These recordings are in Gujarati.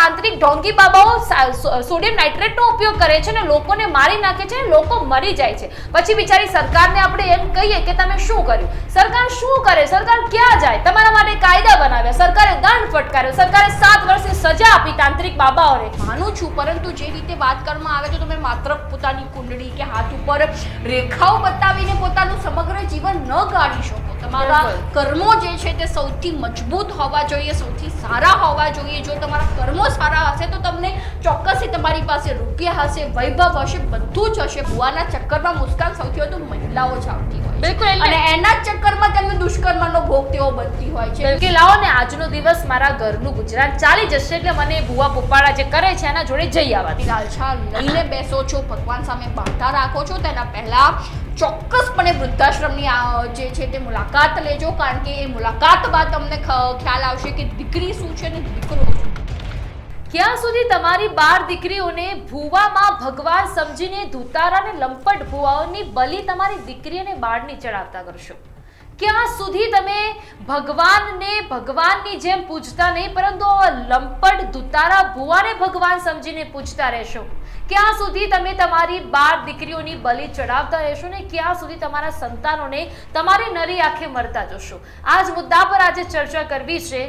તાંત્રિક ઢોંગી બાબાઓ સોડિયમ નાઇટ્રેટનો ઉપયોગ કરે છે અને લોકોને મારી નાખે છે લોકો મરી જાય છે. પછી બિચારી સરકારને આપણે એમ કહીએ કે તમે શું કર્યું? સરકાર શું કરે? સરકાર ક્યાં જાય? તમારા માટે કાયદા બનાવ્યા. સરકારે દંડ ફટકાર્યો. સરકારે સાત વર્ષની સજા આપી તાંત્રિક બાબાઓને. માનું છું, પરંતુ જે રીતે વાત કરવામાં આવે તો તમે માત્ર પોતાની કુંડળી કે હાથ ઉપર રેખાઓ બતાવીને પોતાનું સમગ્ર જીવન ન ગાળી શકો. તમારા કર્મો જે છે તે સૌથી મજબૂત હોવા જોઈએ સૌથી સારા હોવા જોઈએ. જો તમારા કર્મો સારા હશે તો તમને ચોક્કસથી તમારી પાસે રૂપિયા હશે વૈભવ હશે બધું જ હશે. ભુવાના ચક્કરમાં મુસ્કાન સૌથી વધુ મહિલાઓ જ આવતી હોય બિલકુલ અને એના જ ચક્કરમાં તેમને દુષ્કર્મનો ભોગ તેઓ બનતી હોય છે. કે લાવો ને આજનો દિવસ મારા ઘરનું ગુજરાન ચાલી જશે એટલે મને ભુવા પોપાળા જે કરે છે એના જોડે જઈ આવવા લાલછા લઈને બેસો છો ભગવાન સામે બાંધા રાખો છો. તેના પહેલા ચોક્કસપણે વૃદ્ધાશ્રમની જે છે તે મુલાકાત લેજો કારણ કે એ મુલાકાત બાદ તમને ખ્યાલ આવશે કે દીકરી શું છે ને દીકરો ક્યાં સુધી તમારી બાર દીકરીઓને ભૂવામાં ભગવાન સમજીને ધુતારાને લંપટ ભૂવાઓની બલી તમારી દીકરી અને બાળની ચડાવતા કરશો? ક્યાં સુધી તમે ભગવાનને, ભગવાનની જેમ પૂજતા નહીં, પરંતુ લંપટ ધુતારા ભુવાને ભગવાન સમજીને પૂજતા રહેશો. ક્યાં સુધી તમે તમારી બાર દીકરીઓની બલિ ચડાવતા રહેશો ને ક્યાં સુધી તમારા સંતાનોને તમારી નરી આંખે મરતા જોશો. આ જ મુદ્દા પર આજે ચર્ચા કરવી છે.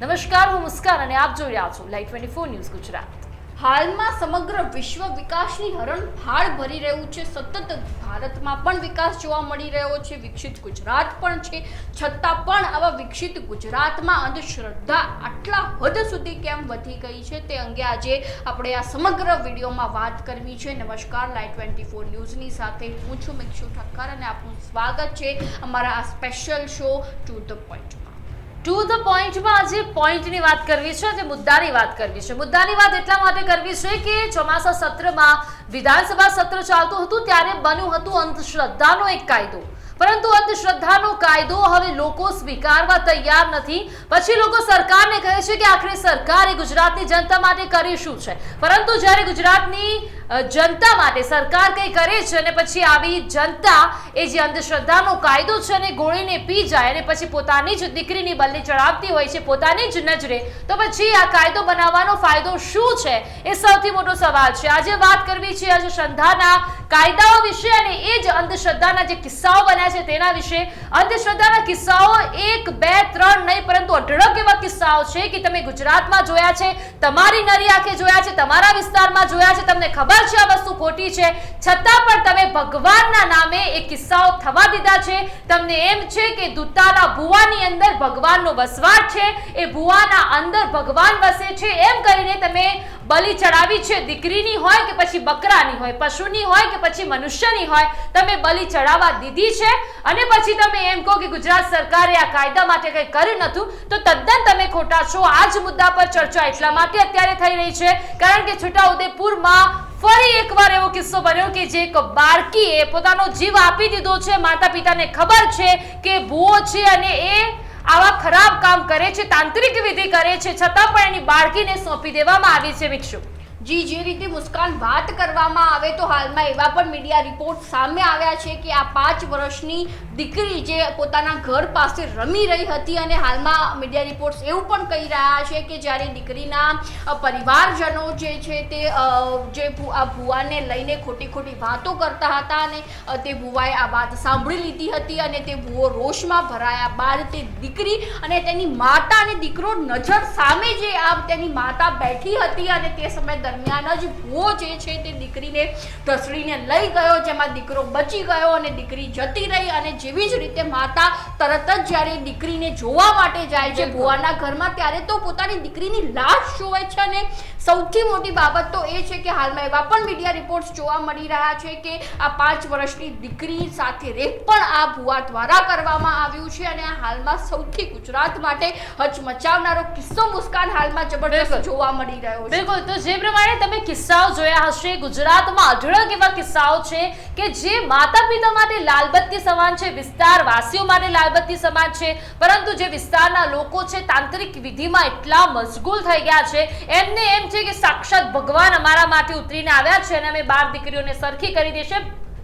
નમસ્કાર, હું મુસ્કાન અને આપ જોઈ રહ્યા છો લાઈવ ટ્વેન્ટી ન્યૂઝ ગુજરાત. હાલમાં સમગ્ર વિશ્વ વિકાસની હરણફાળ ભરી રહ્યું છે. સતત ભારતમાં પણ વિકાસ જોવા મળી રહ્યો છે. વિકસિત ગુજરાત પણ છે. છતાં પણ આવા વિકસિત ગુજરાતમાં અંધશ્રદ્ધા આટલા હદ સુધી કેમ વધી ગઈ છે તે અંગે આજે આપણે આ સમગ્ર વિડીયોમાં વાત કરવી છે. નમસ્કાર. લાઈવ ટ્વેન્ટી ફોર ન્યૂઝની સાથે હું છું મિક્ષુ ઠક્કર અને આપનું સ્વાગત છે અમારા આ સ્પેશિયલ શો ટુ ધ પોઈન્ટમાં ટુ ધ પોઈન્ટમાં આજે પોઈન્ટની વાત કરવી છે આજે મુદ્દાની વાત કરવી છે. મુદ્દાની વાત એટલા માટે કરવી છે કે ચોમાસા સત્રમાં વિધાનસભા સત્ર ચાલતું હતું ત્યારે બન્યું હતું અંધશ્રદ્ધાનો એક કાયદો. પરંતુ અંધશ્રદ્ધાનો કાયદો હવે લોકો સ્વીકારવા તૈયાર નથી. પછી લોકો સરકારને કહે છે કે આખરે સરકારે ગુજરાતની જનતા માટે કરી શું છે? પરંતુ જ્યારે ગુજરાતની જનતા માટે સરકાર કંઈ કરે છે અને પછી આવી જનતા એ જે અંધશ્રદ્ધાનો કાયદો છે અને ગોળીને પી જાય અને પછી પોતાની જ દીકરીની બલ્લી ચડાવતી હોય છે, પોતાની જ નજરે, તો પછી આ કાયદો બનાવવાનો ફાયદો શું છે? એ સૌથી મોટો સવાલ છે. આજે વાત કરવી છે આજે શ્રદ્ધાના કાયદાઓ વિશે અને એ જ અંધશ્રદ્ધાના જે કિસ્સાઓ બન્યા છે તેના વિશે. અંધશ્રદ્ધાના કિસ્સાઓ એક, બે, ત્રણ નહીં, પરંતુ અઢળક એવા કિસ્સાઓ છે કે તમે ગુજરાતમાં જોયા છે, તમારી નરી આંખે જોયા છે, તમારા વિસ્તારમાં જોયા છે, તમને ખબર છે આ વસ્તુ ખોટી છે. છતાં પણ તમે ભગવાનના નામે એ કિસ્સાઓ થવા દીધા છે. તમને એમ છે કે દુતાલા ભુવાની અંદર ભગવાનનો વસવાટ છે. એ ભુવાના અંદર ભગવાન વસે છે. એમ કરીને તમે બલિ ચડાવી છે. દીકરીની હોય કે પછી બકરાની હોય, પશુની હોય કે પછી મનુષ્યની હોય, તમે બલિ ચડાવવા દીધી છે. અને પછી તમે એમ કહો કે ગુજરાત સરકારે આ કાયદા માટે કંઈ કર્યું નતું તો તદ્દન તમે ખોટા છો. આ જ મુદ્દા પર ચર્ચા એટલા માટે અત્યારે થઈ રહી છે. કારણ કે છોટાઉદેપુરમાં ફરી એકવાર એવો કિસ્સો બન્યો કે જે એક બાળકીએ પોતાનો જીવ આપી દીધો છે. માતા પિતાને ખબર છે કે ભૂવો છે અને એ આવા ખરાબ કામ કરે છે, તાંત્રિક વિધિ કરે છે. છતાં પણ એની બાળકીને સોંપી દેવામાં આવી છે, વિક્ષુ. જી, જે રીતે મુસ્કાન વાત કરવામાં આવે તો હાલમાં એવા પણ મીડિયા રિપોર્ટ સામે આવ્યા છે કે આ પાંચ વર્ષની દીકરી જે પોતાના ઘર પાસે રમી રહી હતી અને હાલમાં મીડિયા રિપોર્ટ્સ એવું પણ કહી રહ્યા છે કે જ્યારે દીકરીના પરિવારજનો જે છે તે જે આ ભુવાને લઈને ખોટી ખોટી વાતો કરતા હતા અને તે ભુવાએ આ વાત સાંભળી લીધી હતી અને તે ભુવો રોષમાં ભરાયા બાદ તે દીકરી અને તેની માતા અને દીકરો નજર સામે જે આ તેની માતા બેઠી હતી અને તે સમય જ ભુવો જે છે તે દીકરીને ઢસડીને લઈ ગયો જેમાં દીકરો બચી ગયો અને દીકરી જતી રહી અને જેવી જ રીતે માતા તરત જ જ્યારે દીકરીને જોવા માટે જાય છે ભુવાના ઘરમાં ત્યારે તો પોતાની દીકરીની લાશ જોવે છે અને સૌથી મોટી બાબત તો એ છે કે હાલમાં એવા પણ મીડિયા રિપોર્ટ્સ જોવા મળી રહ્યા છે કે આ પાંચ વર્ષની દીકરી સાથે રેપ પણ આ ભુવા દ્વારા કરવામાં આવ્યું છે અને આ હાલમાં સૌથી ગુજરાત માટે હચમચાવનારો કિસ્સો મુસ્કાન હાલમાં જબરદસ્ત જોવા મળી રહ્યો છે. બિલકુલ. તો જે પ્રમાણે તમે કિસ્સાઓ જોયા હશે ગુજરાતમાં અઢળક એવા કિસ્સાઓ છે કે જે માતા પિતા માટે લાલબત્તી સમાન છે વિસ્તાર વાસીઓ માટે લાલબત્તી સમાન છે પરંતુ જે વિસ્તારના લોકો છે તાંત્રિક વિધિમાં એટલા મશગુલ થઈ ગયા છે એમને એમ છે કે સાક્ષાત ભગવાન અમારા માટે ઉતરીને આવ્યા છે અને અમે બાર દીકરીઓને સરખી કરી દેશે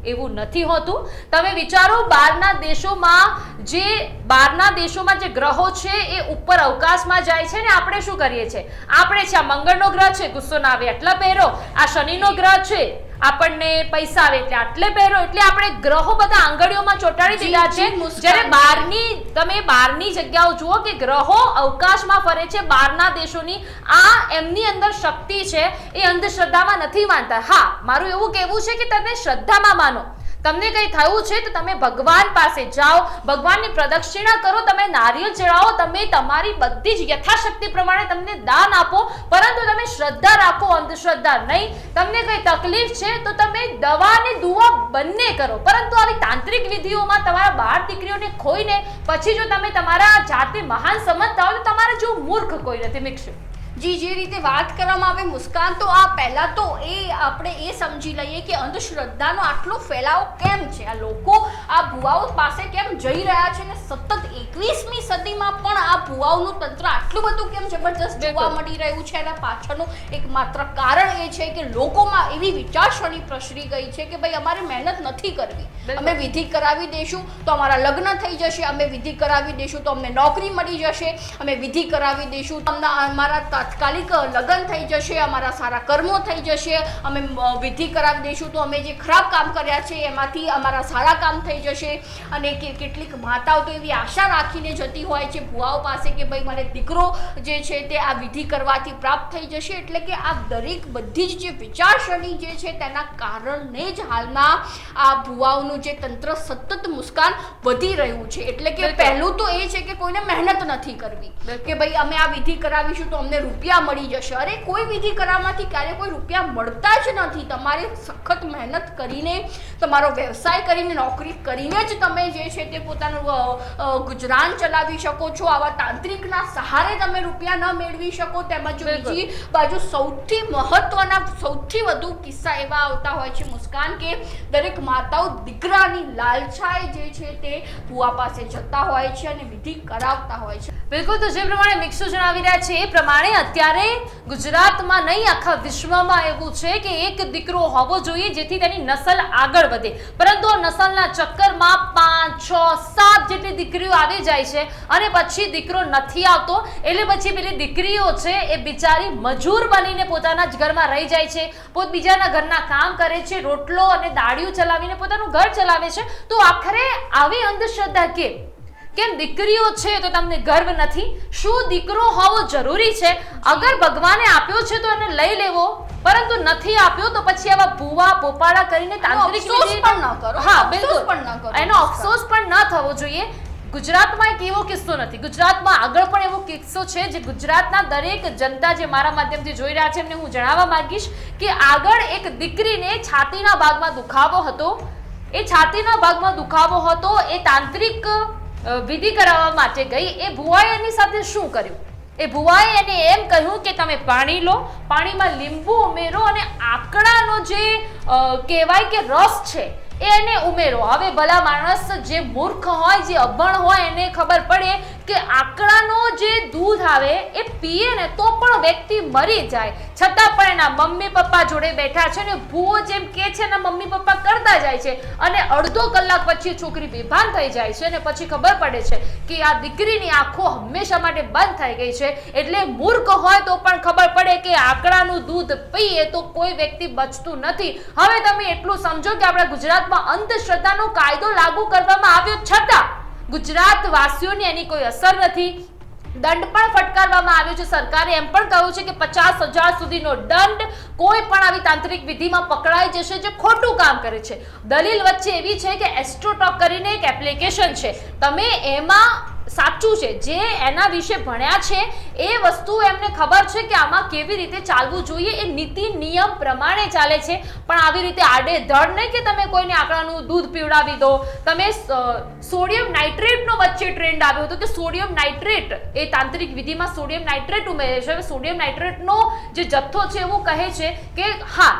એવું નથી હોતું. તમે વિચારો, બહારના દેશોમાં જે, બહારના દેશોમાં જે ગ્રહો છે એ ઉપર અવકાશમાં જાય છે ને આપણે શું કરીએ છીએ? આપણે છે, આ મંગળનો ગ્રહ છે, ગુસ્સો ના આવે એટલા પહેરો. આ શનિનો ગ્રહ છે આપણને પૈસા આવે એટલે આટલે પહેરો એટલે આપણે ગ્રહો બધા આંગળીઓમાં ચોંટાડી દીધા છે. જ્યારે બહારની તમે બહારની જગ્યાઓ જુઓ કે ગ્રહો અવકાશમાં ફરે છે બહારના દેશોની આ એમની અંદર શક્તિ છે એ અંધશ્રદ્ધામાં નથી માનતા. હા મારું એવું કહેવું છે કે તમે શ્રદ્ધામાં માનો. તમને કંઈ થયું છે તો તમે ભગવાન પાસે જાઓ, ભગવાનની પ્રદક્ષિણા કરો, તમે નારિયેળ ચડાવો, તમે તમારી બધી જ યથાશક્તિ પ્રમાણે તમને દાન આપો, પરંતુ તમે શ્રદ્ધા રાખો, અંધશ્રદ્ધા નહીં. તમને કંઈ તકલીફ છે તો તમે દવા અને દુવા બંને કરો. પરંતુ આવી તાંત્રિક વિધિઓમાં તમારા બાળ દીકરીઓને ખોઈને, પછી જો તમે તમારા જાતે મહાન સમજતા હો તો તમારા જો મૂર્ખ કોઈ નથી મિક્ષુ જી જે રીતે વાત કરવામાં આવે મુસ્કાન તો આ પહેલા તો એ આપણે એ સમજી લઈએ કે અંધશ્રદ્ધાનો આટલો ફેલાવો કેમ છે? આ લોકો આ ભુવાઓ પાસે કેમ જઈ રહ્યા છે ને સતત એકવીસમી સદીમાં પણ આ ભુવાઓનું તંત્ર આટલું બધું કેમ જબરજસ્ત જોવા મળી રહ્યું છે? એના પાછળનું એક માત્ર કારણ એ છે કે લોકોમાં એવી વિચારસરણી પ્રસરી ગઈ છે કે ભાઈ અમારે મહેનત નથી કરવી. અમે વિધિ કરાવી દઈશું તો અમારા લગ્ન થઈ જશે. અમે વિધિ કરાવી દઈશું તો અમને નોકરી મળી જશે. અમે વિધિ કરાવી દઈશું તમને અમારા તાત્કાલિક લગ્ન થઈ જશે અમારા સારા કર્મો થઈ જશે અમે વિધિ કરાવી દઈશું તો અમે જે ખરાબ કામ કર્યા છે એમાંથી અમારા સારા કામ થઈ જશે. અને કેટલીક માતાઓ તો એવી આશા રાખીને જતી હોય છે ભુવાઓ પાસે કે ભાઈ મારે દીકરો જે છે તે આ વિધિ કરવાથી પ્રાપ્ત થઈ જશે. એટલે કે આ દરેક બધી જ જે વિચારસરણી જે છે તેના કારણે જ હાલમાં આ ભુવાઓનું જે તંત્ર સતત મુસ્કાન વધી રહ્યું છે. એટલે કે પહેલું તો એ છે કે કોઈને મહેનત નથી કરવી. કે ભાઈ અમે આ વિધિ કરાવીશું તો અમને રૂપિયા મળી જશે. અરે કોઈ વિધિ કરાવવાથી ક્યારે કોઈ રૂપિયા મળતા જ નથી. તમારે સખત મહેનત કરીને તમારો વ્યવસાય કરીને નોકરી કરીને જ તમે જે છે તે પોતાનું ગુજરાન ચલાવી શકો છો. આવા તાંત્રિકના સહારે તમે રૂપિયા ન મેળવી શકો. તેમજ બીજી બાજુ સૌથી મહત્વના સૌથી વધુ કિસ્સા એવા આવતા હોય છે મુસ્કાન કે દરેક માતાઓ દીકરાની લાલછાએ જે છે તે ભુવા પાસે જતા હોય છે અને વિધિ કરાવતા હોય છે. બિલકુલ તો જે પ્રમાણે મિક્સો જણાવી રહ્યા છે એ પ્રમાણે અત્યારે ગુજરાતમાં નહીં, આખા વિશ્વમાં એવું છે કે એક દીકરો હોવો જોઈએ જેથી તેની નસલ આગળ વધે. પરંતુ નસલના ચક્કરમાં પાંચ, છ, સાત જેટલી દીકરીઓ આવી જાય છે અને પછી દીકરો નથી આવતો. એટલે પછી પેલી દીકરીઓ છે એ બિચારી મજૂર બનીને પોતાના જ ઘરમાં રહી જાય છે. પોત બીજાના ઘરના કામ કરે છે, રોટલો અને દાળીઓ ચલાવીને પોતાનું ઘર ચલાવે છે. તો આખરે આવી અંધશ્રદ્ધા કેમ કેમ દીકરીઓ છે તો તમને ગર્વ નથી? શું દીકરો હોવો જરૂરી છે? અગર ભગવાને આપ્યો છે તો એને લઈ લેવો. પરંતુ નથી આપ્યો તો પછી આવા ભૂવા પોપાડા કરીને તાંત્રિક પણ ન કરો. હા બિલકુલ. પણ ન કરો. એનો અફસોસ પણ ન થવો જોઈએ. ગુજરાતમાં એક એવો કિસ્સો નથી. ગુજરાતમાં આગળ પણ એવો કિસ્સો છે જે ગુજરાતના દરેક જનતા જે મારા માધ્યમથી જોઈ રહ્યા છે એમને હું જણાવવા માંગીશ કે આગળ એક દીકરીને છાતીના ભાગમાં દુખાવો હતો. એ છાતીના ભાગમાં દુખાવો હતો એ તાંત્રિક વિધિ કરાવવા માટે ગઈ. એ ભુવાએ એની સાથે શું કર્યું? એ ભુવાએ એને એમ કહ્યું કે તમે પાણી લો. પાણીમાં લીંબુ ઉમેરો અને આકડાનો જે કહેવાય કે રસ છે એને ઉમેરો. હવે ભલા માણસ જે મૂર્ખ હોય, જે અભણ હોય, એને ખબર પડે કે આકડાનો જે દૂધ આવે એ પીએ ને તો પણ વ્યક્તિ મરી જાય. છતાં પણ એના મમ્મી પપ્પા જોડે બેઠા છે ને ભૂવો જેમ કે છે એના મમ્મી પપ્પા કરતા જાય છે અને અડધો કલાક પછી છોકરી બેભાન થઈ જાય છે ને પછી ખબર પડે છે કે આ દીકરીની આંખો હંમેશા માટે બંધ થઈ ગઈ છે. એટલે મૂર્ખ હોય તો પણ ખબર પડે કે આકડાનું દૂધ પીએ તો કોઈ વ્યક્તિ બચતું નથી. હવે તમે એટલું સમજો કે આપણા ગુજરાતમાં અંધશ્રદ્ધાનો કાયદો લાગુ કરવામાં આવ્યો છતાં ગુજરાત વાસીઓને એની કોઈ અસર નથી. દંડ પણ ફટકારવામાં આવ્યો છે. સરકારે એમ પણ કહ્યું છે કે પચાસ હજાર સુધીનો દંડ કોઈ પણ આવી તાંત્રિક વિધિમાં પકડાઈ જશે જે ખોટું કામ કરે છે. દલીલ વચ્ચે એવી છે કે એસ્ટ્રોટોક કરીને એક એપ્લિકેશન છે. તમે એમાં સાચું છે. જે એના વિશે ભણ્યા છે, એ વસ્તુ એમને ખબર છે કે આમાં કેવી રીતે ચાલવું જોઈએ. એ નીતિ નિયમ પ્રમાણે ચાલે છે. પણ આવી રીતે આડે ધડ નહીં કે તમે કોઈને આંકડાનું દૂધ પીવડાવી દો. તમે સોડિયમ નાઇટ્રેટનો વચ્ચે ટ્રેન્ડ આવ્યો હતો કે સોડિયમ નાઇટ્રેટ, એ તાંત્રિક વિધિમાં સોડિયમ નાઇટ્રેટ ઉમેરે છે. સોડિયમ નાઇટ્રેટનો જે જથ્થો છે, એવું કહે છે કે હા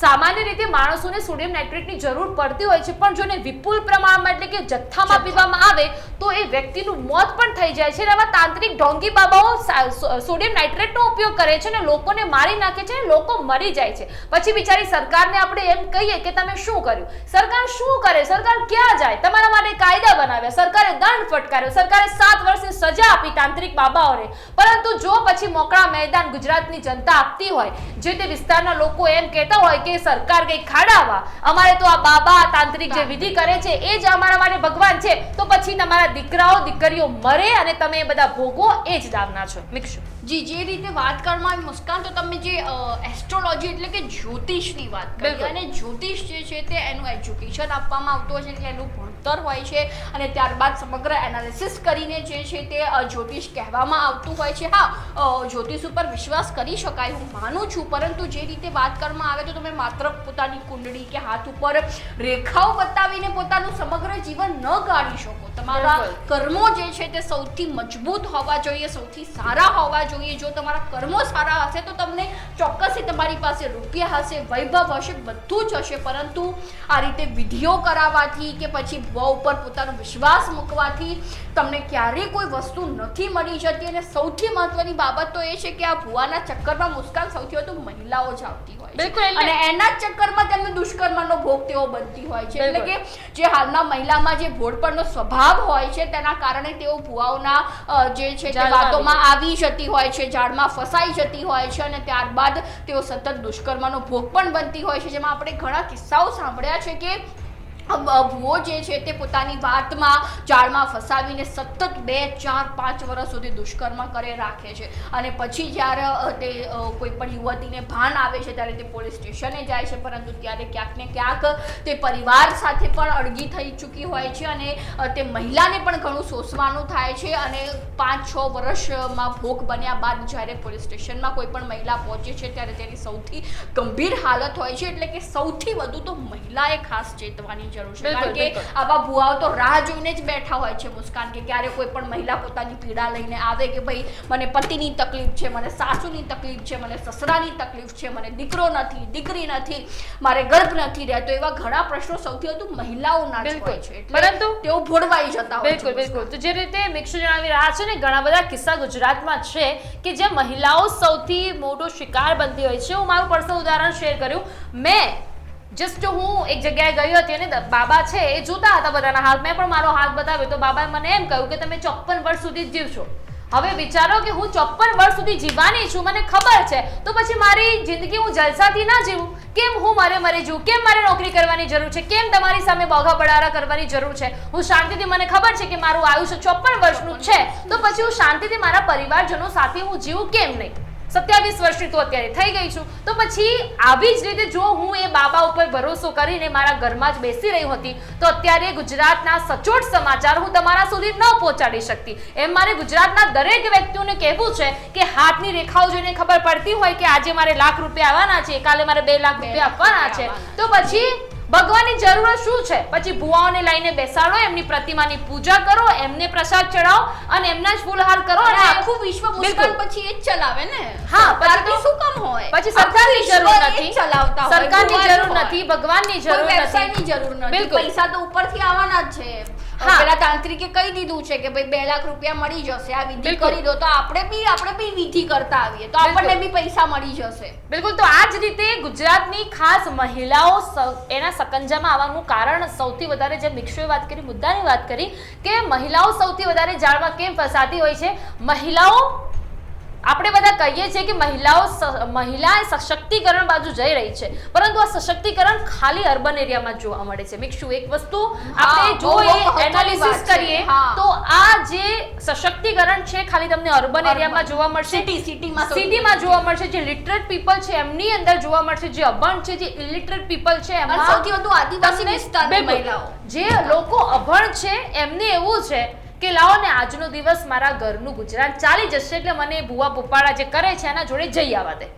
સામાન્ય રીતે માણસોને સોડિયમ નાઇટ્રેટની જરૂર પડતી હોય છે, પણ જો એને વિપુલ પ્રમાણમાં એટલે કે જથ્થામાં પીવામાં આવે, તો એ વ્યક્તિનું મોત પણ થઈ જાય છે આવા તાંત્રિક ઢોંગી બાબાઓ સોડિયમ નાઇટ્રેટનો ઉપયોગ કરે છે અને લોકોને મારી નાખે છે લોકો મરી જાય છે. પછી બિચારી સરકારને આપણે એમ કહીએ કે તમે શું કર્યું? સરકાર શું કરે? સરકાર ક્યાં જાય? તમારા માટે કાયદા બનાવ્યા. સરકારે દંડ ફટકાર્યો. સરકારે સાત વર્ષની સજા આપી તાંત્રિક બાબાઓને. પરંતુ જો પછી મોકળા મેદાન ગુજરાતની જનતા આપતી હોય, જે તે વિસ્તારના લોકો એમ કહેતા હોય કે સરકાર કઈ ખાડાવા અમારે તો આ બાબા તાંત્રિક જે વિધિ કરે છે એ જ અમારા માટે ભગવાન છે. તો પછી તમારા દીકરાઓ દીકરીઓ મરે અને તમે બધા ભોગવો એ જ દાવના છો. મિક્ષુ જી જે રીતે વાત કરવામાં આવી મુસ્કાન તો તમે જે એસ્ટ્રોલોજી એટલે કે જ્યોતિષની વાત કરી. અને જ્યોતિષ જે છે તે એનું એજ્યુકેશન આપવામાં આવતું હોય છે એટલે એનું ભણતર હોય છે અને ત્યારબાદ સમગ્ર એનાલિસિસ કરીને જે છે તે જ્યોતિષ કહેવામાં આવતું હોય છે. હા જ્યોતિષ ઉપર વિશ્વાસ કરી શકાય હું માનું છું પરંતુ જે રીતે વાત કરવામાં આવે તો તમે માત્ર પોતાની કુંડળી કે હાથ ઉપર રેખાઓ બતાવીને પોતાનું સમગ્ર જીવન ન ગાળી શકો. તમારા કર્મો જે છે તે સૌથી મજબૂત હોવા જોઈએ સૌથી સારા હોવા જોઈએ. જો તમારા કર્મો સારા હશે તો તમને ચોક્કસથી તમારી પાસે રૂપિયા હશે વૈભવ હશે બધું જ હશે. પરંતુ આ રીતે વિધિઓ કરાવવાથી કે પછી ભુવા ઉપર પોતાનો વિશ્વાસ મૂકવાથી તમને ક્યારેય કોઈ વસ્તુ નથી મળી જતી. અને સૌથી મહત્વની બાબત તો એ છે કે આ ભુવાના ચક્કરમાં મુસ્કાન સૌથી વધુ મહિલાઓ જ આવતી હોય બિલકુલ, અને એના જ ચક્કરમાં તેમને દુષ્કર્મનો ભોગ તેઓ બનતી હોય છે. એટલે કે જે હાલમાં મહિલામાં જે ભોળપણનો સ્વભાવ હોય છે તેના કારણે તેઓ ભુવાઓના જે છે વાતોમાં આવી જતી હોય છે, ઝાડમાં ફસાઈ જતી હોય છે અને ત્યારબાદ તેઓ સતત દુષ્કર્મનો ભોગ પણ બનતી હોય છે. જેમાં આપણે ઘણા કિસ્સાઓ સાંભળ્યા છે કે ભુવો જે છે તે પોતાની વાતમાં જાળમાં ફસાવીને સતત બે, ચાર, પાંચ વર્ષ સુધી દુષ્કર્મ કરે, રાખે છે. અને પછી જ્યારે તે કોઈ પણ યુવતીને ભાન આવે છે, ત્યારે તે પોલીસ સ્ટેશને જાય છે, પરંતુ ત્યારે ક્યાંક ને ક્યાંક તે પરિવાર સાથે પણ અડગી થઈ ચૂકી હોય છે અને તે મહિલાને પણ ઘણું સોસવાનું થાય છે અને પાંચ, છ વર્ષમાં ભોગ બન્યા બાદ જ્યારે પોલીસ સ્ટેશનમાં કોઈ પણ મહિલા પહોંચે છે, ત્યારે તેની સૌથી ગંભીર હાલત હોય છે, એટલે કે સૌથી વધુ તો મહિલાએ ખાસ ચેતવાની જરૂર છે. કારણ કે આવા ભુવાઓ તો રાહ જોઈને જ બેઠા હોય છે મુસ્કાન કે ક્યારે કોઈ પણ મહિલા પોતાની પીડા લઈને આવે કે ભાઈ મને પતિની તકલીફ છે મને સાસુની તકલીફ છે મને સસરાની તકલીફ છે મને દીકરો નથી દીકરી નથી મારે ગર્ભ નથી રહેતો એવા ઘણા પ્રશ્નો સૌથી વધુ મહિલાઓના બિલકુલ. હોય છે. પરંતુ- તેઓ ભોળવાઈ જતા હોય બિલકુલ બિલકુલ. તો જે રીતે મિક્ષ જણાવી રહ્યા છે ને ઘણા બધા કિસ્સા ગુજરાતમાં છે કે જે મહિલાઓ સૌથી મોટો શિકાર બનતી હોય છે. હું મારું પર્સનલ ઉદાહરણ શેર કર્યું. મેં જસ્ટ હું એક જગ્યાએ ગઈ હતી અને બાબા છે એ જોતા હતા બધાના હાથ મેં પણ મારો હાથ બતાવ્યો. તો બાબાએ મને એમ કહ્યું કે તમે ચોપ્પન વર્ષ સુધી જીવશો. હવે વિચારો કે હું ચોપ્પન વર્ષ સુધી જીવાની છું, મને ખબર છે. તો પછી મારી જિંદગી હું જલસાથી ના જીવું? કેમ હું મારે મરે જીવું? કેમ મારે નોકરી કરવાની જરૂર છે? કેમ તમારી સામે બોઘા બડારા કરવાની જરૂર છે? હું શાંતિથી, મને ખબર છે કે મારું આયુષ્ય ચોપ્પન વર્ષનું છે. તો પછી હું શાંતિથી મારા પરિવારજનો સાથે હું જીવું કેમ નહીં? સત્યાવીસ વર્ષની તો અત્યારે થઈ ગઈ છું. તો પછી આવી જ રીતે જો હું એ બાબા ઉપર ભરોસો કરીને મારા ઘરમાં જ બેસી રહી હતી તો અત્યારે ગુજરાતના સચોટ સમાચાર હું તમારા સુધી ન પહોંચાડી શકતી. એમ મારે ગુજરાતના દરેક વ્યક્તિઓને કહેવું છે કે હાથની રેખાઓ જોઈને ખબર પડતી હોય કે આજે મારે લાખ રૂપિયા આવવાના છે કાલે મારે બે લાખ રૂપિયા આપવાના છે. તો પછી ભગવાનની જરૂરત શું છે? પછી ભુવાઓને લઈને બેસાડો એમની પ્રતિમાની પૂજા કરો એમને પ્રસાદ ચડાવો અને એમના જ ફૂલહાર કરો અને આખું વિશ્વ મુસ્કાન પછી એ જ ચલાવે ને? હા, પછી તો- શું કામ હોય? પછી સરકારની જરૂર નથી. ચલાવતા સરકારની જરૂર નથી ભગવાનની જરૂર નથી. જરૂર નથી બિલકુલ. પૈસા તો ઉપરથી આવવાના જ છે. પેલા તાંત્રિકે કહી દીધું છે કે ભાઈ બે લાખ રૂપિયા મળી જશે આ વિધિ કરી દો. તો આપણે બી આપણે બી વિધિ કરતા આવીએ. તો આપણને બી પૈસા મળી જશે. બિલકુલ. તો આ જ રીતે ગુજરાતની ખાસ મહિલાઓ એના સકંજામાં આવવાનું કારણ સૌથી વધારે જે મિક્ષોએ વાત કરી મુદ્દાની વાત કરી કે મહિલાઓ સૌથી વધારે જાળમાં કેમ ફસાતી હોય છે? મહિલાઓ આપણે બધા કહીએ છીએ કે મહિલાઓ મહિલા સશક્તિકરણ બાજુ જઈ રહી છે. પરંતુ આ સશક્તિકરણ ખાલી અર્બન એરિયામાં જોવા મળે છે. મિક્ષુ એક વસ્તુ આપણે જો એ એનાલિસિસ કરીએ તો આ જે સશક્તિકરણ છે ખાલી તમને અર્બન એરિયામાં જોવા મળશે. સિટી સિટીમાં સિટીમાં જોવા મળશે. જે લિટરેટ પીપલ છે એમની અંદર જોવા મળશે. જે અભણ છે જે ઇલિટરેટ પીપલ છે એમાં સૌથી વધુ આદિવાસી વિસ્તારની મહિલાઓ. જે લોકો અભણ છે એમને એવું છે કે લાવો ને આજનો દિવસ મારા ઘરનું ગુજરાન ચાલી જશે એટલે મને ભૂવા પોપાળા જે કરે છે એના જોડે જઈ આવવા દે.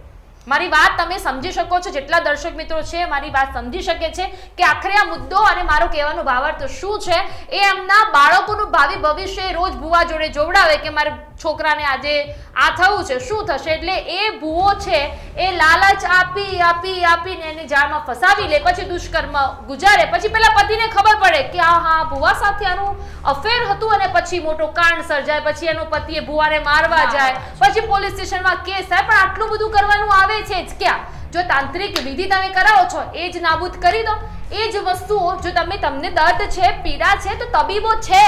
મારી વાત તમે સમજી શકો છો, જેટલા દર્શક મિત્રો છે, મારી વાત સમજી શકે છે કે આખરે આ મુદ્દો અને મારો કહેવાનો ભાવાર્થ શું છે, એ એમના બાળકોનું ભાવિ ભવિષ્ય રોજ ભૂવા જોડે જોવડાવે કે મારે છોકરાને આજે આ થયું છે. શું થશે? એટલે એ ભૂવો છે એ લાલચ આપી આપી આપીને એને જાળમાં ફસાવી લે પછી દુષ્કર્મ ગુજારે. પછી પેલા પતિને ખબર પડે કે આ હા ભૂવા સાથે આનું અફેર હતું અને પછી મોટો કાંડ સર્જાય પછી એનો પતિએ ભૂવાને મારવા જાય પછી પોલીસ સ્ટેશનમાં કેસ થાય. પણ આટલું બધું કરવાનું આવે છે જ ક્યાં? જો તાંત્રિક વિધિ તમે કરાવો છો એ જ નાબૂદ કરી દો. એ જ વસ્તુઓ જો તમે તમને દર્દ છે પીડા છે તો તબીબો છે.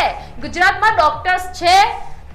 ગુજરાતમાં ડોક્ટર્સ છે.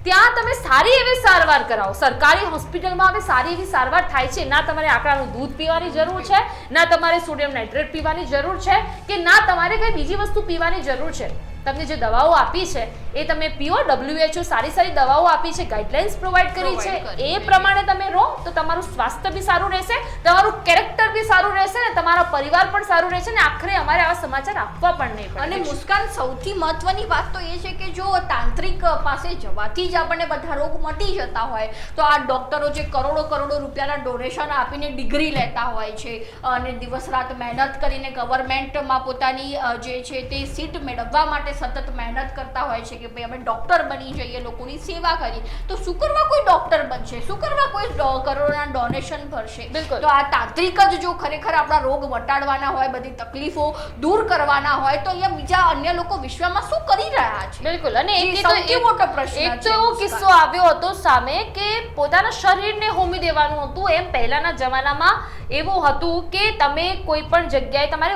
ત્યાં તમે સારી એવી સારવાર કરાવો. સરકારી હોસ્પિટલમાં હવે સારી એવી સારવાર થાય છે. ના તમારે આકડાનું દૂધ પીવાની જરૂર છે, ના તમારે સોડિયમ નાઇટ્રેટ પીવાની જરૂર છે, કે ના તમારે કઈ બીજી વસ્તુ પીવાની જરૂર છે. તમને જે દવાઓ આપી છે એ તમે પીઓ ડબ્લ્યુએચઓ સારી સારી દવાઓ આપી છે ગાઈડલાઇન્સ પ્રોવાઈડ કરી છે એ પ્રમાણે તમે રહો તો તમારું સ્વાસ્થ્ય બી સારું રહેશે તમારું કેરેક્ટર બી સારું રહેશે ને તમારો પરિવાર પણ સારું રહેશે ને આખરે અમારે આવા સમાચાર આપવા પણ નહીં અને મુસ્કાન સૌથી મહત્વની વાત તો એ છે કે જો તાંત્રિક પાસે જવાથી જ આપણને બધા રોગ મટી જતા હોય તો આ ડોક્ટરો જે કરોડો કરોડો રૂપિયાના ડોનેશન આપીને ડિગ્રી લેતા હોય છે અને દિવસ રાત મહેનત કરીને ગવર્મેન્ટમાં પોતાની જે છે તે સીટ મેળવવા માટે સતત મહેનત કરતા હોય છે કે ભાઈ અમે ડૉક્ટર બની જઈએ લોકોની સેવા કરી તો શું કરવા કોઈ ડૉક્ટર બનશે? શું કરવા કોઈ કરોડના ડોનેશન ભરશે? બિલકુલ. તો આ તાંત્રિક જ જો ખરેખર આપણા રોગ વટાડવાના હોય બધી તકલીફો દૂર કરવાના હોય તો અહીંયા બીજા અન્ય લોકો વિશ્વમાં શું કરી રહ્યા છે? બિલકુલ. અને એક સૌથી એક- મોટો પ્રશ્ન એક તો એવો કિસ્સો આવ્યો હતો સામે કે પોતાના શરીરને હોમી દેવાનું હતું એમ પહેલાના જમાનામાં એવું હતું કે તમે કોઈ પણ જગ્યાએ તમારે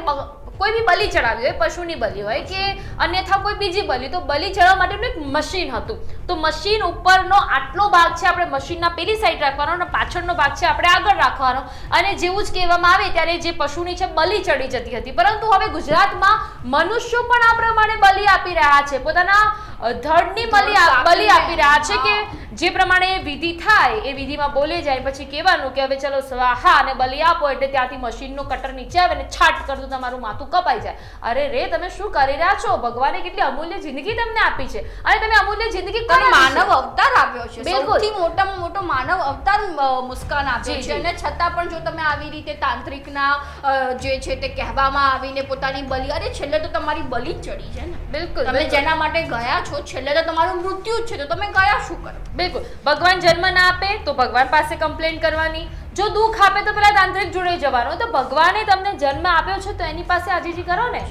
કોઈ બી બલિ ચડાવી હોય, પશુની બલિ હોય કે અન્યથા કોઈ બીજી બલિ, તો બલિ ચડાવવા માટેનું એક મશીન હતું. તો મશીન ઉપરનો આટલો ભાગ છે આપણે મશીનના પેલી સાઈડ રાખવાનો અને પાછળનો ભાગ છે આપણે આગળ રાખવાનો. અને જેવું જ કહેવામાં આવે ત્યારે જે પશુની છે બલિ ચડી જતી હતી. પરંતુ હવે ગુજરાતમાં મનુષ્યો પણ આ પ્રમાણે બલિ આપી રહ્યા છે. પોતાના ધડની બલી બલી આપી રહ્યા છે કે જે પ્રમાણે વિધિ થાય એ વિધિમાં બોલે જાય. પછી કહેવાનું કે હવે ચલો સ્વાહા અને બલી આપો એટલે ત્યાંથી મશીનનો કટર નીચે આવે ને છાટ કરતું તમારું માથું કપાઈ જાય. અરે રે તમે શું કરી રહ્યા છો? ભગવાને કેટલી અમૂલ્ય જિંદગી તમને આપી છે. અને તમે અમૂલ્ય જિંદગી પણ માનવ અવતાર આપ્યો છે. સૌથી મોટામાં મોટો માનવ અવતાર મુસ્કાન આપ્યો છે. અને છતાં પણ જો તમે આવી રીતે તાંત્રિકના જે છે તે કહેવામાં આવીને પોતાની બલી અરે છેલ્લે તો તમારી બલી જ ચડી છે ને. બિલકુલ તમે જેના માટે ગયા છો છેલ્લે તો તમારું મૃત્યુ જ છે તો તમે કયા શું કરો? બિલકુલ. ભગવાન જન્મ ના આપે તો ભગવાન પાસે કમ્પ્લેન કરવાની. જો દુઃખ આપે તો પેલા તાંત્રિક જોડે જવાનો. તો ભગવાને તમને જન્મ આપ્યો છે તો એની પાસે આજીજી કરો ને.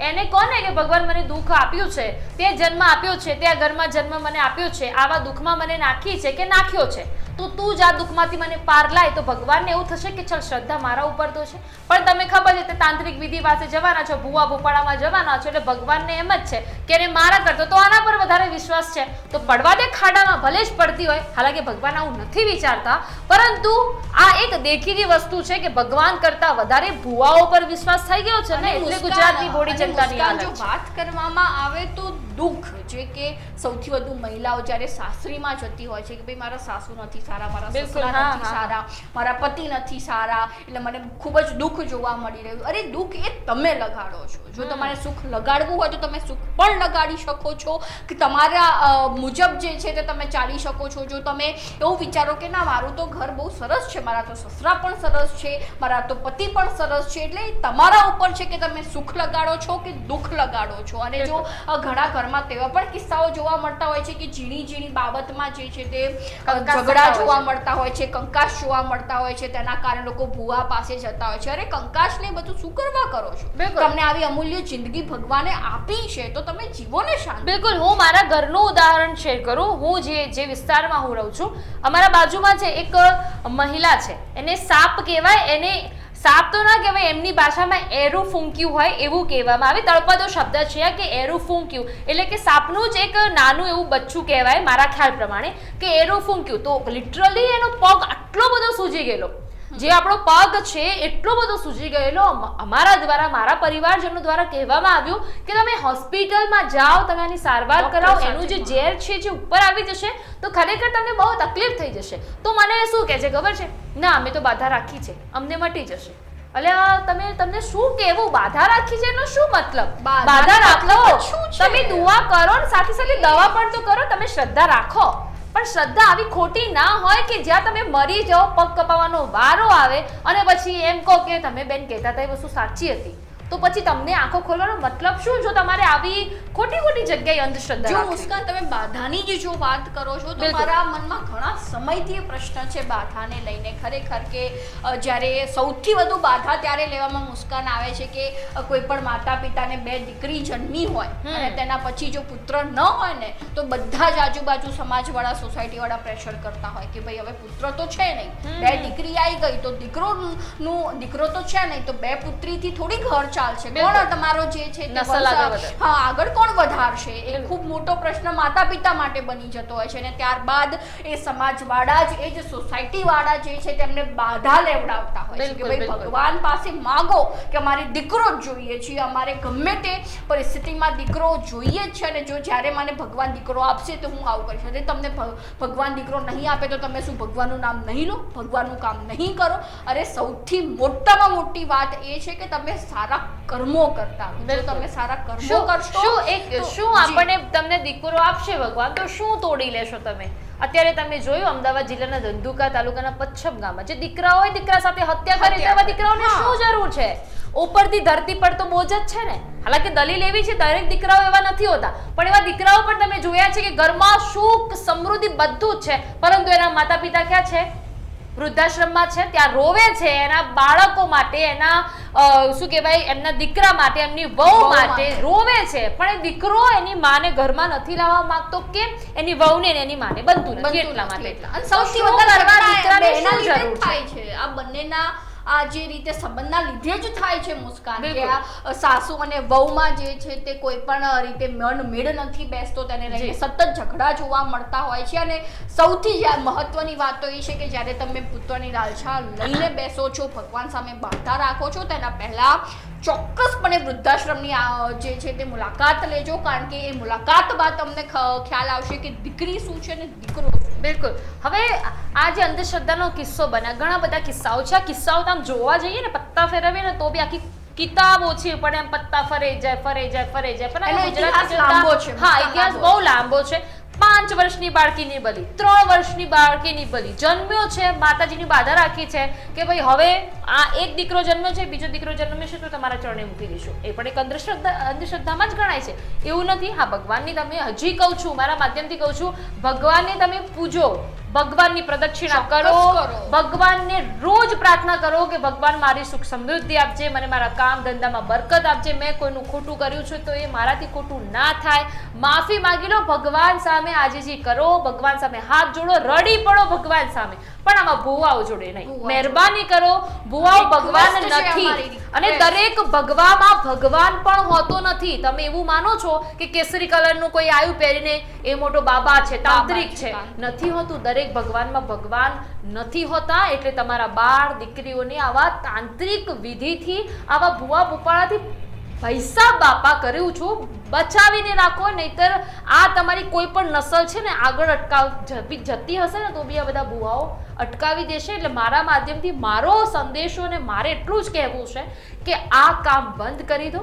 એને કોને કે ભગવાન મને દુઃખ આપ્યું છે તે જન્મ આપ્યો છે તે આ ઘરમાં જન્મ મને આપ્યો છે આવા દુઃખમાં મને નાખી છે કે નાખ્યો છે? તો તું જ આ દુઃખમાંથી મને પાર લાય. તો ભગવાનને એવું થશે કે ચલ શ્રદ્ધા મારા ઉપર તો છે. પણ તમે ખબર છે તે તાંત્રિક વિધિ પાસે જવાના છો ભૂવા ભૂપાળામાં જવાના છો એટલે ભગવાનને એમ જ છે કે એને મારા કરતો તો આના પર વધારે વિશ્વાસ છે. તો પડવા દે ખાડામાં ભલે જ પડતી હોય. હાલાકી ભગવાન આવું નથી વિચારતા. પરંતુ આ એક દેખીતી વસ્તુ છે કે ભગવાન કરતા વધારે ભૂવાઓ પર વિશ્વાસ થઈ ગયો છે ને એટલે ગુજરાતની બોડી જનતાની હાલત વાત કરવામાં આવે તો દુઃખ જે કે સૌથી વધુ મહિલાઓ જ્યારે સાસરીમાં જતી હોય છે કે ભાઈ મારા સાસુ નથી સારા મારા સસરા નથી સારા મારા પતિ નથી સારા એટલે મને ખૂબ જ દુઃખ જોવા મળી રહ્યું. અરે દુઃખ એ તમે લગાડો છો. જો તમારે સુખ લગાડવું હોય તો તમે સુખ પણ લગાડી શકો છો. કે તમારા મુજબ જે છે તે તમે ચાલી શકો છો. જો તમે એવું વિચારો કે ના મારું તો ઘર બહુ સરસ છે મારા તો સસરા પણ સરસ છે મારા તો પતિ પણ સરસ છે એટલે તમારા ઉપર છે કે તમે સુખ લગાડો છો કે દુઃખ લગાડો છો? અને જો ઘણા ઘરમાં તેવા પણ કિસ્સાઓ જોવા મળતા હોય છે કે ઝીણી ઝીણી બાબતમાં જે છે તે ઝઘડા જોવા મળતા હોય છે કંકાશ જોવા મળતા હોય છે તેના કારણે લોકો ભૂવા પાસે જતા હોય છે. અરે કંકાસને બધું શું કરવા કરો છો. તમને આવી અમૂલ્ય જિંદગી ભગવાને આપી છે તો તમે જીવો ને શાંત બિલકુલ. હું મારા ઘરનું ઉદાહરણ શેર કરું. હું જે જે વિસ્તારમાં હું રહું છું અમારા બાજુમાં છે એક મહિલા છે. એને સાપ કહેવાય એને સાપ તો ના કહેવાય, એમની ભાષામાં એરું ફૂંક્યું હોય એવું કહેવામાં આવે. તળપદો શબ્દ છે કે એરું ફૂંક્યું. એટલે કે સાપનું જ એક નાનું એવું બચ્ચું કહેવાય મારા ખ્યાલ પ્રમાણે કે એરું ફૂંક્યું. તો લિટરલી એનો પગ આટલો બધો સૂજી ગયેલો. જે આપણો પગ છે એટલો બધો સૂજી ગયેલો. અમારા દ્વારા મારા પરિવારજનો દ્વારા કહેવામાં આવ્યું કે તમે હોસ્પિટલમાં જાઓ તમે આની સારવાર કરાવો એનું જે ઝેર છે જે ઉપર આવી જશે તો ખરેખર તમને બહુ તકલીફ થઈ જશે. તો મને શું કહે છે ખબર છે? ના અમે તો બાધા રાખી છે. અમને મટી જશે. એટલે તમે તમને શું કેવું બાધા રાખી છે એનો શું મતલબ? બાધા રાખો? તમે દુઆ કરો ને સાથે સાથે દવા પણ તો કરો તમે શ્રદ્ધા રાખો. પણ શ્રદ્ધા આવી ખોટી ના હોય કે જ્યાં તમે મરી જાઓ, પગ કપાવવાનો વારો આવે અને પછી એમ કહો કે તમે બેન કહેતા હતા એ વસ્તુ સાચી હતી. તો પછી તમને આંખો ખોલવાનો મતલબ શું? જો તમારે આવી ખોટી ખોટી જગ્યાએ અંધશ્રદ્ધા જો મુસ્કાન તમે બાધાની જે જો વાત કરો છો તો મારા મનમાં ઘણા સમયથી એ પ્રશ્ન છે બાધાને લઈને. ખરેખર કે જ્યારે સૌથી વધુ બાધા ત્યારે લેવામાં મુસ્કાન આવે છે કે કોઈ પણ માતા પિતાને બે દીકરી જન્મી હોય અને તેના પછી જો પુત્ર ન હોય ને તો બધા જ આજુબાજુ સમાજવાળા સોસાયટીવાળા પ્રેશર કરતા હોય કે ભાઈ હવે પુત્ર તો છે નહીં. બે દીકરી આવી ગઈ તો દીકરોનું દીકરો તો છે નહીં તો બે પુત્રીથી થોડી ઘર ચાલશે. કોણ તમારો જે છે તે. હા આગળ કોણ વધારશે? એ ખૂબ મોટો પ્રશ્ન માતા પિતા માટે બની જતો હોય છે અને ત્યારબાદ એ સમાજવાળા જ એ જ સોસાયટીવાળા જે છે તેમને બાધા લેવડાવતા હોય છે કે ભાઈ ભગવાન પાસે માગો કે અમારે દીકરો જ જોઈએ છે અમારે ગમે તે પરિસ્થિતિમાં દીકરો જોઈએ જ છે અને જો જ્યારે મને ભગવાન દીકરો આપશે તો હું આવું કરીશ. અને તમને ભગવાન દીકરો નહીં આપે તો તમે શું ભગવાનનું નામ નહીં લો? ભગવાનનું કામ નહીં કરો? અરે સૌથી મોટામાં મોટી વાત એ છે કે તમે સારા કર્મો કરતા જો તમે સારા કર્મો કરશો શું એક શું આપણને તમને દીકરો આપશે ભગવાન? તો શું તોડી લેશો તમે? અત્યારે તમે જોયું અમદાવાદ જિલ્લાના ધંધુકા તાલુકાના પચ્છમ ગામમાં. જે દીકરા હોય દીકરા સાથે હત્યા કરી તેવા દીકરાઓને. શું જરૂર છે? ઉપરથી ધરતી પર તો બોજ જ છે ને. હાલાકી દલીલ એવી છે દરેક દીકરાઓ એવા નથી હોતા. પણ એવા દીકરાઓ પણ તમે જોયા છે કે ઘરમાં સુખ સમૃદ્ધિ બધું જ છે. પરંતુ એના માતા પિતા ક્યાં છે? વૃદ્ધાશ્રમમાં છે ત્યાં રોવે છે એના બાળકો માટે એના શું કહેવાય એમના દીકરા માટે એમની વહુ માટે. રોવે છે. પણ એ દીકરો એની માને ઘરમાં નથી લાવવા માંગતો કેમ એની વહુને એની માને. બનતું નથી એટલા માટે. અને સૌથી વધારે દીકરાને શું જરૂર થાય છે? આ બંનેના આ જે રીતે સંબંધના લીધે જ થાય છે મુસ્કાન કે આ સાસુ અને વહુમાં જે છે તે કોઈ પણ રીતે મન મેળ નથી બેસતો તેને લઈને સતત ઝઘડા જોવા મળતા હોય છે. અને સૌથી મહત્વની વાત તો એ છે કે જ્યારે તમે પુત્રની લાલછા લઈને બેસો છો ભગવાન સામે બાધા રાખો છો તેના પહેલા ચોક્કસપણે વૃદ્ધાશ્રમની જે છે તે મુલાકાત લેજો કારણ કે એ મુલાકાત બાદ તમને ખ્યાલ આવશે કે દીકરી શું છે ને દીકરો બિલકુલ. હવે આ જે અંધશ્રદ્ધાનો કિસ્સો બન્યા ઘણા બધા કિસ્સાઓ છે. આ કિસ્સાઓ તમે આમ જોવા જઈએ ને પત્તા ફેરવીએ ને તો બી આખી કિતાબ ઓછી પણ એમ પત્તા ફરે જાય ફરે જાય ફરે જાય. પણ ગુજરાતી લાંબો છે, હા ઇતિહાસ બહુ લાંબો છે. પાંચ વર્ષની બાળકીની બલી, ત્રણ વર્ષની બાળકીની બલી. જન્મ્યો છે, માતાજીની બાધા રાખી છે કે ભાઈ હવે આ એક દીકરો જન્મ્યો છે, બીજો દીકરો જન્મ્યો છે, તો તમારા ચરણે મૂકી દઈશું. એ પણ એક અંધશ્રદ્ધા, અંધશ્રદ્ધામાં જ ગણાય છે. એવું નથી. હા, ભગવાનની તમે હજી કહું છું, મારા માધ્યમથી કહું છું, ભગવાનને તમે પૂજો. ભગવાનની પ્રદક્ષિણા કરો ભગવાનને રોજ પ્રાર્થના કરો કે ભગવાન મારી સુખ સમૃદ્ધિ આપજે મને મારા કામ ધંધામાં બરકત આપજે મેં કોઈનું ખોટું કર્યું છે તો એ મારાથી ખોટું ના થાય. માફી માંગી લો ભગવાન સામે આજીજી કરો ભગવાન સામે હાથ જોડો રડી પડો ભગવાન સામે. પણ આમાં ભુવાઓ જોડે નહીં. મહેરબાની કરો ભુવાઓ ભગવાન નથી. અને દરેક ભગવામાં ભગવાન પણ હોતો નથી. તમે એવું માનો છો કે કેસરી કલરનું કોઈ આયુ પહેરીને એ મોટો બાબા છે તાંત્રિક છે નથી હોતું. દરેક ભગવાનમાં ભગવાન નથી હોતા એટલે તમારા બાળ, દીકરીઓને આવા તાંત્રિક વિધિથી આવા ભૂવા ભૂપાળાથી પૈસા બાપા કર્યું છું. બચાવીને રાખો, નહીતર આ તમારી કોઈ પણ નસલ છે ને, આગળ અટકાવ જતી હશે ને, તો બી આ બધા ભુવાઓ અટકાવી દેશે. એટલે મારા માધ્યમથી મારો સંદેશો ને મારે એટલું જ કહેવું છે કે આ કામ બંધ કરી દો.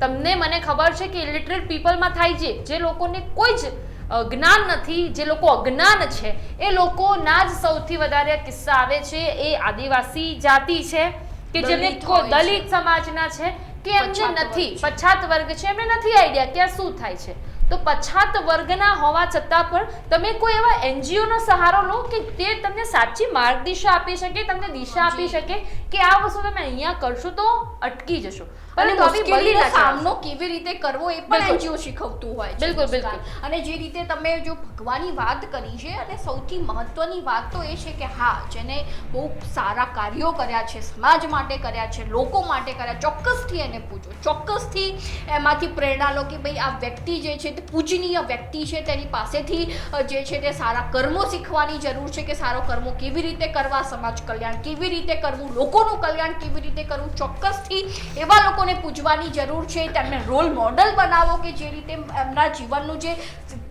તમને મને ખબર છે કે ઇલિટરેટ પીપલમાં થાય છે, જે લોકોને કોઈ જ જ્ઞાન નથી જે લોકો અજ્ઞાન છે એ લોકોના જ સૌથી વધારે કિસ્સા આવે છે. એ આદિવાસી જાતિ છે કે જેમને દલિત સમાજના છે કે એમને નથી પછાત વર્ગ છે. એમને નથી આઈડિયા કે આ શું થાય છે. તો પછાત વર્ગના હોવા છતાં પણ તમે કોઈ એવા એનજીઓનો સહારો લો કે તે તમને સાચી માર્ગદિશા આપી શકે તમને દિશા આપી શકે કે આ વસ્તુ તમે અહીંયા કરશો તો અટકી જશો. અને મુશ્કેલીનો સામનો કેવી રીતે કરવો એ પણ એનજીઓ શીખવતું હોય છે બિલકુલ, બિલકુલ. અને જે રીતે તમે જો ભગવાનની વાત કરી છે અને સૌથી મહત્વની વાત તો એ છે કે હા જેને બહુ સારા કાર્યો કર્યા છે સમાજ માટે કર્યા છે લોકો માટે કર્યા ચોક્કસથી એને પૂજો. ચોક્કસથી એમાંથી પ્રેરણા લો કે ભાઈ આ વ્યક્તિ જે છે તે પૂજનીય વ્યક્તિ છે તેની પાસેથી જે છે તે સારા કર્મો શીખવાની જરૂર છે કે સારો કર્મો કેવી રીતે કરવા સમાજ કલ્યાણ કેવી રીતે કરવું લોકોનું કલ્યાણ કેવી રીતે કરવું ચોક્કસથી એવા લોકોને પૂજવાની જરૂર છે. તેમને રોલ મોડલ બનાવો કે જે રીતે એમના જીવનનું જે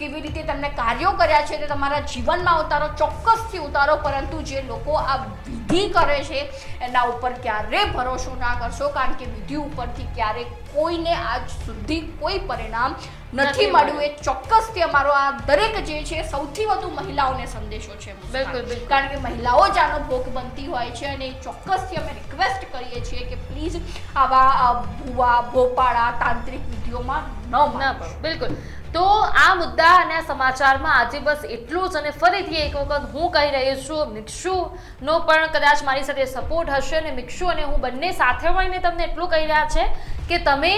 કેવી રીતે તમને કાર્યો કર્યા છે તે તમારા જીવનમાં ઉતારો ચોક્કસથી ઉતારો પરંતુ જે લોકો આ વિધિ કરે છે એના ઉપર ક્યારે ભરોસો ના કરશો? કારણ કે વિધિ ઉપરથી ક્યારેય કોઈને આજ સુધી કોઈ પરિણામ નથી મળ્યું. એ ચોક્કસથી અમારો આ દરેક જે છે સૌથી વધુ મહિલાઓને સંદેશો છે. બિલકુલ. કારણ કે મહિલાઓ જ આનો ભોગ બનતી હોય છે અને ચોક્કસથી અમે રિક્વેસ્ટ કરીએ છીએ કે પ્લીઝ આવા ભૂવા ભોપાળા તાંત્રિક વિધિઓમાં ન બિલકુલ. તો આ મુદ્દા અને આ સમાચારમાં આજે બસ એટલું જ અને ફરીથી એક વખત હું કહી રહી છું, મિક્ષુનો પણ કદાચ મારી સાથે સપોર્ટ હશે અને મિક્ષુ અને હું બંને સાથે મળીને તમને એટલું કહી રહ્યા છે. કે તમે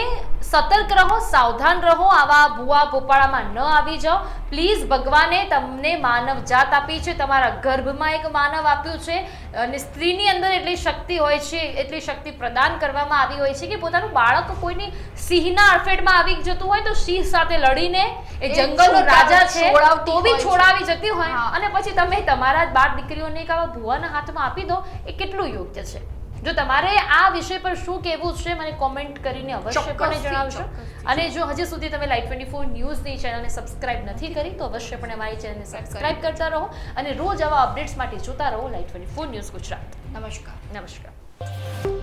સતર્ક રહો સાવધાન રહો આવા ભૂવા ભોપાળામાં ન આવી જાઓ. પ્લીઝ ભગવાને તમને માનવ જાત આપી છે. તમારા ગર્ભમાં એક માનવ આપ્યું છે. અને સ્ત્રીની અંદર એટલી શક્તિ હોય છે એટલી શક્તિ પ્રદાન કરવામાં આવી હોય છે કે પોતાનું બાળક કોઈની સિંહના અડફેટમાં આવી જતું હોય તો સિંહ સાથે લડીને એ જંગલનો રાજા છે તો બી. છોડાવી જતી હોય. અને પછી તમે તમારા જ બાળ દીકરીઓને એક આવા ભુવાના હાથમાં આપી દો એ કેટલું યોગ્ય છે? જો તમારે આ વિષય પર શું કહેવું છે મને કોમેન્ટ કરીને અવશ્યપણે જણાવશો અને જો હજી સુધી તમે લાઈવ ટ્વેન્ટી ફોર ન્યૂઝની ચેનલને સબસ્ક્રાઇબ નથી કરી તો અવશ્યપણે અમારી ચેનલને સબસ્ક્રાઇબ કરતા રહો અને રોજ આવા અપડેટ્સ માટે જોતા રહો live twenty four news Gujarat. નમસ્કાર. નમસ્કાર.